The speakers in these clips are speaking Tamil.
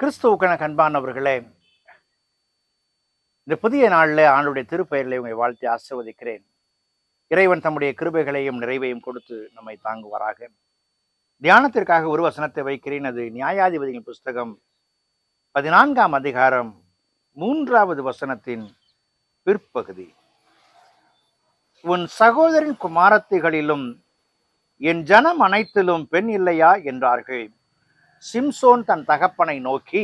கிறிஸ்துவுக்கான கண்பானவர்களே இந்த புதிய நாளில் ஆண்டுடைய திருப்பெயர்களை உங்களை வாழ்த்தி ஆசிர்வதிக்கிறேன். இறைவன் தம்முடைய கிருபைகளையும் நிறைவையும் கொடுத்து நம்மை தாங்குவாராக. தியானத்திற்காக ஒரு வசனத்தை வைக்கிறேன். அது நியாயாதிபதியின் புஸ்தகம் பதினான்காம் அதிகாரம் மூன்றாவது வசனத்தின் பிற்பகுதி. உன் சகோதரின் குமாரத்திகளிலும் என் ஜனம் அனைத்திலும் பெண் இல்லையா? என்றார்கள். சிம்சோன் தன் தகப்பனை நோக்கி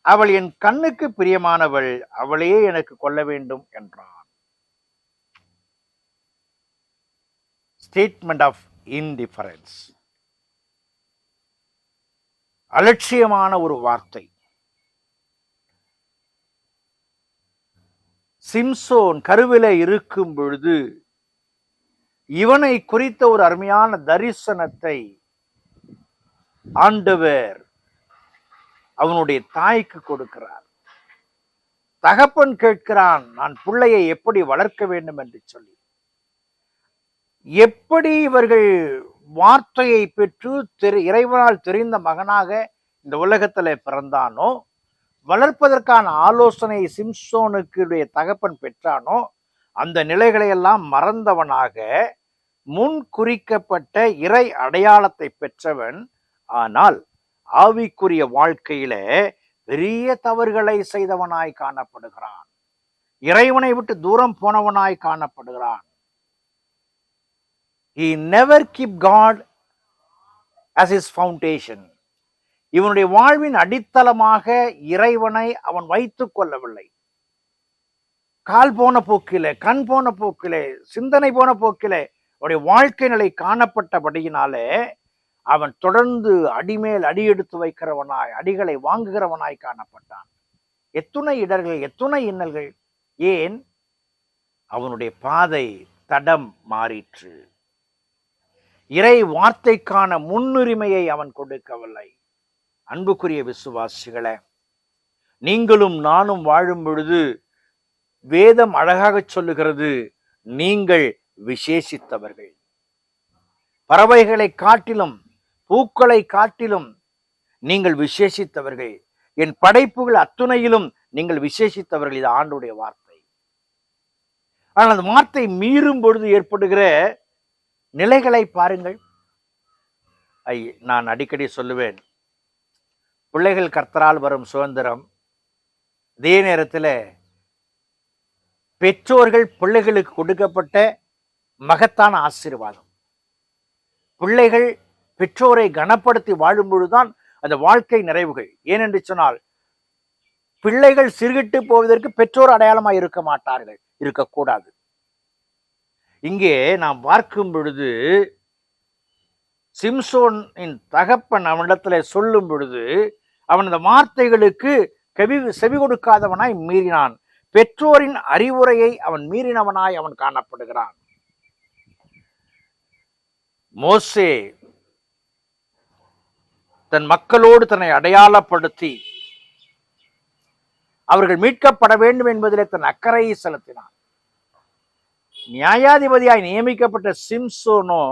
அவள் என் கண்ணுக்கு பிரியமானவள் அவளையே எனக்கு கொல்ல வேண்டும் என்றான். ஸ்டேட்மெண்ட் ஆஃப் இன்டிஃபரன்ஸ் அலட்சியமான ஒரு வார்த்தை. சிம்சோன் கருவில இருக்கும் பொழுது இவனை குறித்த ஒரு அருமையான தரிசனத்தை ஆண்டவர் அவனுடைய தாய்க்கு கொடுக்கிறார். தகப்பன் கேட்கிறான் நான் பிள்ளையை எப்படி வளர்க்க வேண்டும்? என்று சொல்லி. எப்படி இவர்கள் வார்த்தையை பெற்று தெரி இறைவனால் தெரிந்த மகனாக இந்த உலகத்தில் பிறந்தானோ வளர்ப்பதற்கான ஆலோசனை சிம்சோனுக்கு தகப்பன் பெற்றானோ அந்த நிலைகளை எல்லாம் மறந்தவனாக முன் குறிக்கப்பட்ட இறை அடையாளத்தை பெற்றவன் ஆனால் ஆவிக்குரிய வாழ்க்கையில பெரிய தவறுகளை செய்தவனாய் காணப்படுகிறான். இறைவனை விட்டு தூரம் போனவனாய் காணப்படுகிறான். He never keep God as is foundation இவனுடைய வாழ்வின் அடித்தளமாக இறைவனை அவன் வைத்துக் கொள்ளவில்லை. கால் போன போக்கிலே கண் போன போக்கிலே சிந்தனை போன போக்கிலே அவனுடைய வாழ்க்கை நிலை காணப்பட்டபடியினாலே அவன் தொடர்ந்து அடிமேல் அடி எடுத்து வைக்கிறவனாய் அடிகளை வாங்குகிறவனாய் காணப்பட்டான். எத்துணை இடர்கள் எத்துணை இன்னல்கள்? ஏன்? அவனுடைய பாதை தடம் மாறிற்று. இறை வார்த்தைக்கான முன்னுரிமையை அவன் கொடுக்கவில்லை. அன்புக்குரிய விசுவாசிகளை நீங்களும் நானும் வாழும் பொழுது வேதம் அழகாக சொல்லுகிறது நீங்கள் விசேஷித்தவர்கள். பறவைகளை காட்டிலும் பூக்களை காட்டிலும் நீங்கள் விசேஷித்தவர்கள். என் படைப்புகள் அத்துணையிலும் நீங்கள் விசேஷித்தவர்கள். இது ஆண்டுடைய வார்த்தை. ஆனால் அந்த வார்த்தை மீறும் பொழுது ஏற்படுகிற நிலைகளை பாருங்கள். ஐ நான் அடிக்கடி சொல்லுவேன். பிள்ளைகள் கர்த்தரால் வரும் சுதந்திரம். அதே நேரத்தில் பெற்றோர்கள் பிள்ளைகளுக்கு கொடுக்கப்பட்ட மகத்தான ஆசீர்வாதம். பிள்ளைகள் பெற்றோரை கனப்படுத்தி வாழும்பொழுதுதான் அந்த வாழ்க்கை நிறைவுகள். ஏனென்று சொன்னால் பிள்ளைகள் சிறுகிட்டு போவதற்கு பெற்றோர் அடையாளமாக இருக்க மாட்டார்கள் இருக்கக்கூடாது. இங்கே நாம் பார்க்கும் பொழுது சிம்சோனின் தகப்பன் அவனிடத்துல சொல்லும் பொழுது அவன் அந்த வார்த்தைகளுக்கு கவி செவி கொடுக்காதவனாய் மீறினான். பெற்றோரின் அறிவுரையை அவன் மீறினவனாய் அவன் காணப்படுகிறான். மோசே தன் மக்களோடு தன்னை அடையாளப்படுத்தி அவர்கள் மீட்கப்பட வேண்டும் என்பதிலே தன் அக்கறையை செலுத்தினான். நியாயாதிபதியாய் நியமிக்கப்பட்ட சிம்சோனோ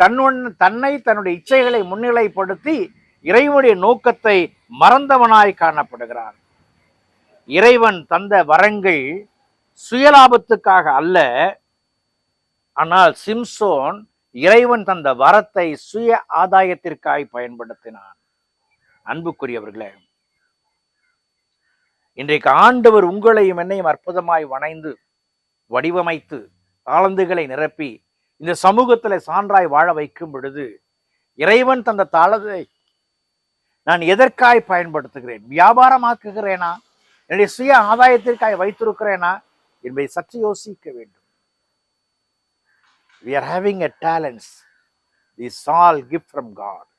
தன்னுடன் தன்னை தன்னுடைய இச்சைகளை முன்னிலைப்படுத்தி இறைவனுடைய நோக்கத்தை மறந்தவனாய் காணப்படுகிறான். இறைவன் தந்த வரங்கள் சுயலாபத்துக்காக அல்ல ஆனால் சிம்சோன் இறைவன் தந்த வரத்தை சுய ஆதாயத்திற்காய் பயன்படுத்தினான். அன்புக்குரியவர்களே இன்றைக்கு ஆண்டவர் உங்களையும் என்னையும் அற்புதமாய் வணைந்து வடிவமைத்து தாளந்துகளை நிரப்பி இந்த சமூகத்துல சான்றாய் வாழ வைக்கும் பொழுது இறைவன் தந்த தாளத்தை நான் எதற்காய் பயன்படுத்துகிறேன்? வியாபாரமாக்குகிறேனா? என்னுடைய சுய ஆதாயத்திற்காய் வைத்திருக்கிறேனா? என்பதை சற்று யோசிக்க வேண்டும். We are having a talents this all gift from God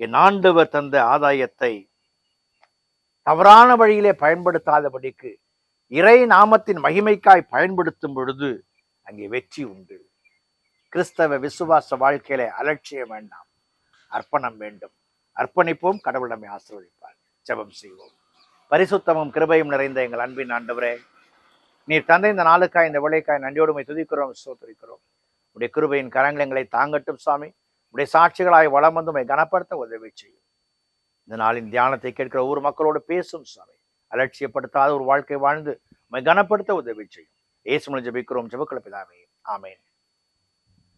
என் ஆண்டவர் தந்த ஆதாயத்தை தவறான வழியிலே பயன்படுத்தாதபடிக்கு இறை நாமத்தின் மகிமைக்காய் பயன்படுத்தும் பொழுது அங்கே வெற்றி உண்டு. கிறிஸ்தவ விசுவாச வாழ்க்கையில அலட்சியம் வேண்டாம். அர்ப்பணம் வேண்டும். அர்ப்பணிப்போம். கடவுள் நம்மை ஆசீர்வதிப்பார். ஜெபம் செய்வோம். பரிசுத்தமும் கிருபையும் நிறைந்த எங்கள் அன்பின் ஆண்டவரே நீர் தந்தை இந்த நாளுக்காய் இந்த விளைக்காய் நன்றியோடுமை துதிக்கிறோம் சோதரிக்கிறோம் உடைய கிருபையின் கரங்கள் எங்களை தாங்கட்டும் சுவாமி உடைய சாட்சிகளாய் வளம் வந்து உண்மை கனப்படுத்த உதவி செய்யும். இந்த நாளின் தியானத்தை கேட்கிற ஒவ்வொரு மக்களோடு பேசும் சுவாமி அலட்சியப்படுத்தாத ஒரு வாழ்க்கை வாழ்ந்து உண்மை கனப்படுத்த உதவி செய்யும். ஏசுமலை ஜபிக்கிறோம் ஜெபக்கள ஆமேன்.